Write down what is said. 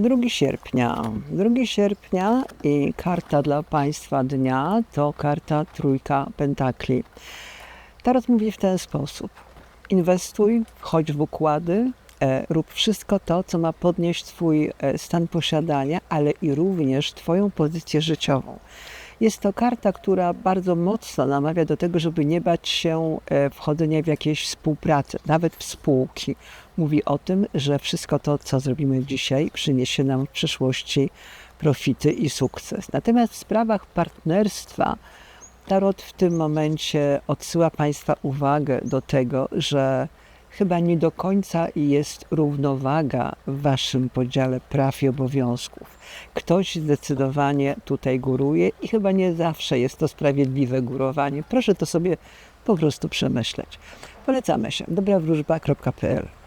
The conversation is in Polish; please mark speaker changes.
Speaker 1: 2 sierpnia. 2 sierpnia i karta dla Państwa dnia to karta Trójka Pentakli. Tarot mówi w ten sposób. Inwestuj, wchodź w układy, e, rób wszystko to, co ma podnieść Twój e, stan posiadania, ale i również Twoją pozycję życiową. Jest to karta, która bardzo mocno namawia do tego, żeby nie bać się e, wchodzenia w jakieś współpracę, nawet w spółki. Mówi o tym, że wszystko to, co zrobimy dzisiaj, przyniesie nam w przyszłości profity i sukces. Natomiast w sprawach partnerstwa Tarot w tym momencie odsyła Państwa uwagę do tego, że chyba nie do końca jest równowaga w Waszym podziale praw i obowiązków. Ktoś zdecydowanie tutaj góruje i chyba nie zawsze jest to sprawiedliwe górowanie. Proszę to sobie po prostu przemyśleć. Polecamy się. dobrawróżba.pl